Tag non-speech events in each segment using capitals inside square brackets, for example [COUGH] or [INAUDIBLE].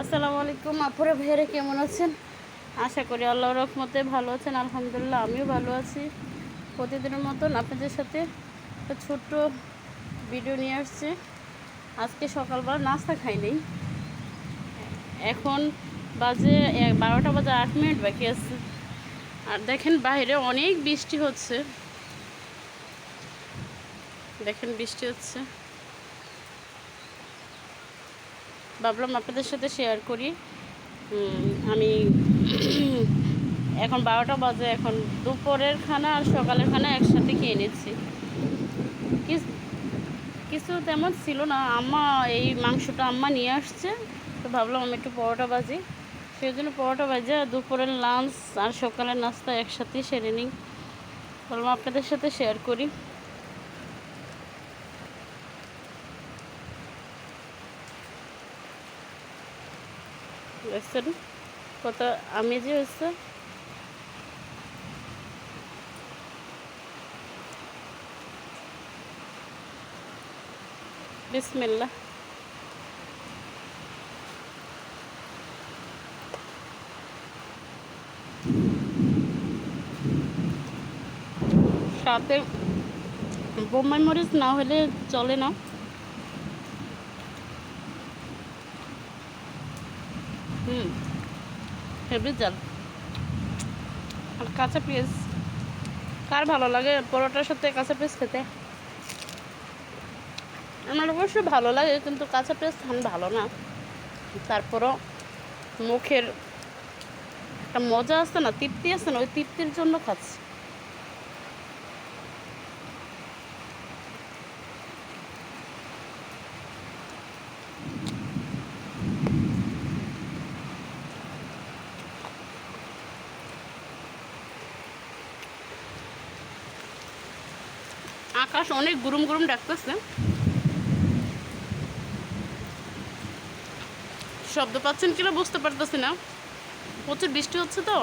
আসসালামু আলাইকুম। আপুরা, ভাইয়েরা কেমন আছেন? আশা করি আল্লাহ রহমতে ভালো আছেন, আলহামদুলিল্লাহ আমিও ভালো আছি। প্রতিদিনের মতন আপনাদের সাথে একটা ছোট্ট ভিডিও নিয়ে আসছে। আজকে সকালবেলা নাস্তা খাই নেই। এখন বাজে বারোটা বাজে আট মিনিট বাকি আছে। আর দেখেন বাইরে অনেক বৃষ্টি হচ্ছে। দেখেন বৃষ্টি হচ্ছে। ভাবলাম আপনাদের সাথে শেয়ার করি। আমি [COUGHS] এখন বারোটা বাজে, এখন দুপুরের খানা আর সকালের খানা একসাথে খেয়ে নিচ্ছি। কিছু তেমন ছিল না, আম্মা এই মাংসটা আম্মা নিয়ে আসছে, তো ভাবলাম আমি একটু পরোটা বাজি সেই জন্য পরোটা বাজে দুপুরের লাঞ্চ আর সকালের নাস্তা একসাথেই সেরে নিই। ভাবলাম আপনাদের সাথে শেয়ার করি। দেখছেন কত আমেজি হয়েছে। বিসমিল্লা সাথে বোম্বাই মরিচ না হলে চলে না। হুম, হেভি জাল। আর কাঁচা পেঁয়াজ, কার ভালো লাগে? পরোটার সাথে কাঁচা পেঁয়াজ খেতে? আমার অবশ্য ভালো লাগে, কিন্তু কাঁচা পেঁয়াজ খান ভালো না। তারপরও মুখের একটা মজা আছে না, তৃপ্তি আছে না? ওই তৃপ্তির জন্য খাচ্ছি। আকাশ অনেক গুরুম গুরুম ডাকতেছে। শব্দ পাচ্ছেন কিনা বুঝতে পারতেছি না। প্রচুর বৃষ্টি হচ্ছে তো।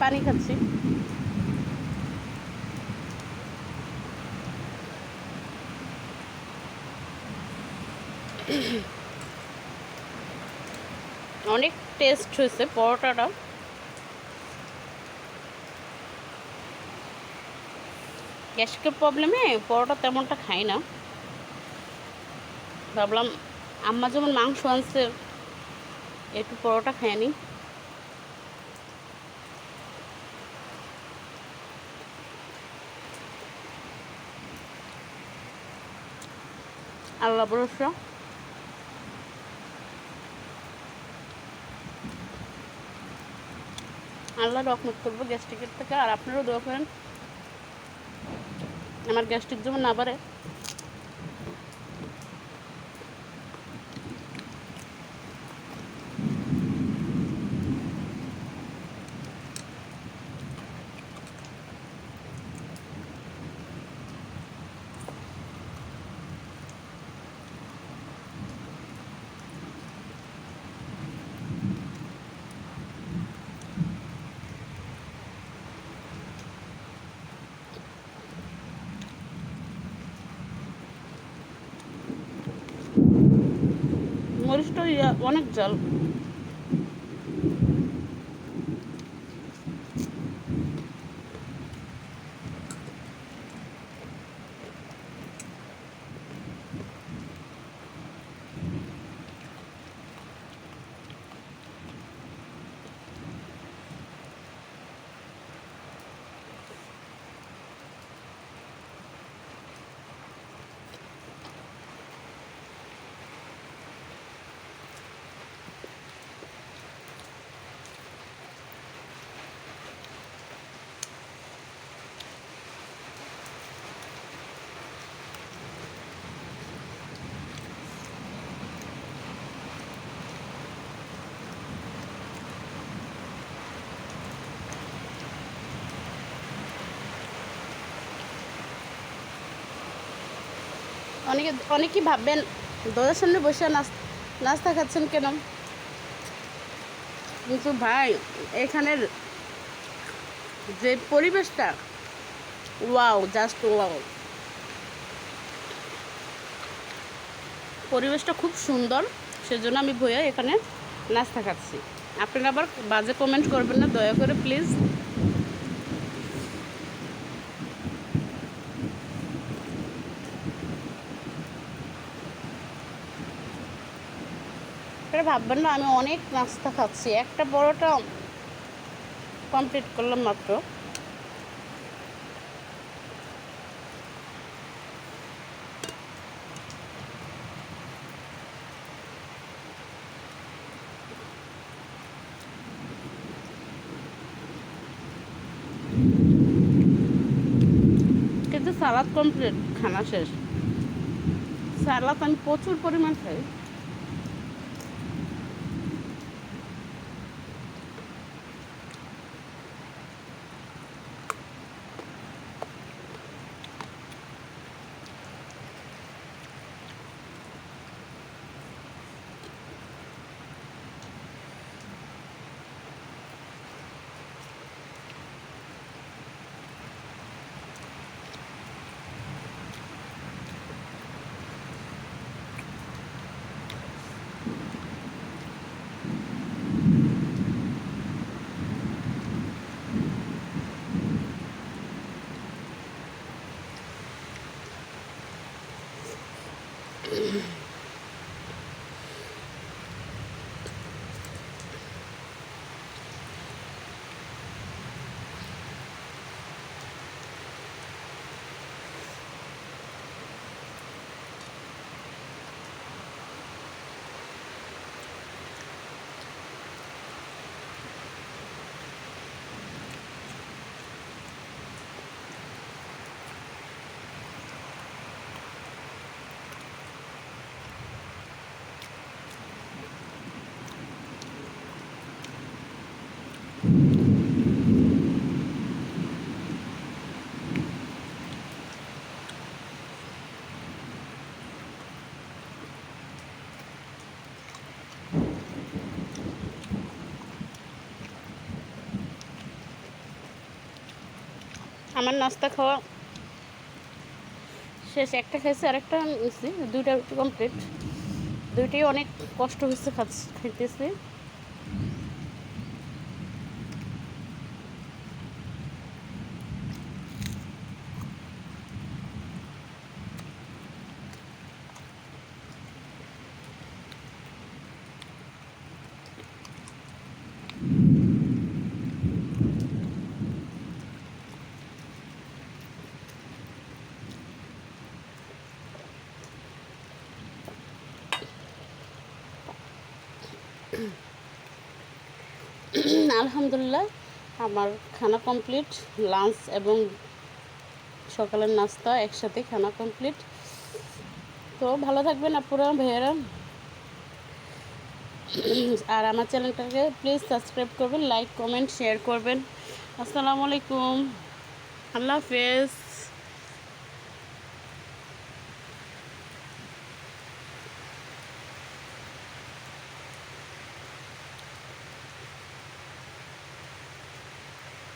পানি খাচ্ছি। অনেক টেস্ট হয়েছে পরোটাটা। গ্যাস্ট্রিকের প্রবলেমে পরোটা তেমনটা খাই না। ভাবলাম, আম্মা যেমন মাংস আনছে, একটু পরোটা খাই আল্লাহ ভরসা। আল্লাহ রকমত করব গ্যাস্ট্রিকের থেকে। আর আপনারাও দোয়া করেন। আমার গ্যাস্ট্রিক যেমন না বাড়ে মরিচটা অনেক জল। অনেকে, অনেকেই ভাববেন, দরজার সামনে বসে নাস নাস্তা খাচ্ছেন কেন? কিন্তু ভাই, এখানের যে পরিবেশটা, ওয়াও, জাস্ট ওয়াও। পরিবেশটা খুব সুন্দর, সেজন্য আমি ভয়ে এখানে নাস্তা খাচ্ছি। আপনারা আবার বাজে কমেন্ট করবেন না, দয়া করে প্লিজ ভাববেন না, আমি অনেক নাস্তা খাচ্ছি। একটা বড়টা কমপ্লিট করলাম মাত্র। কিন্তু সালাদ কমপ্লিট খানা শেষ। সালাদ আমি প্রচুর পরিমাণ খাই। আমার নাস্তা খাওয়া শেষ, একটা খেয়েছি আরেকটা নিছি, দুইটা কমপ্লিট দুইটাই অনেক কষ্ট হচ্ছে খাচ্ছি খাইতেছি। আলহামদুলিল্লাহ, আমার খানা কমপ্লিট লাঞ্চ এবং সকালের নাস্তা একসাথে খানা কমপ্লিট তো ভালো থাকবেন আপনারা ভাইয়েরা। আর আমার চ্যানেলটাকে প্লিজ সাবস্ক্রাইব করবেন লাইক কমেন্ট শেয়ার করবেন। আসসালামু আলাইকুম। আল্লাহ হাফেজ।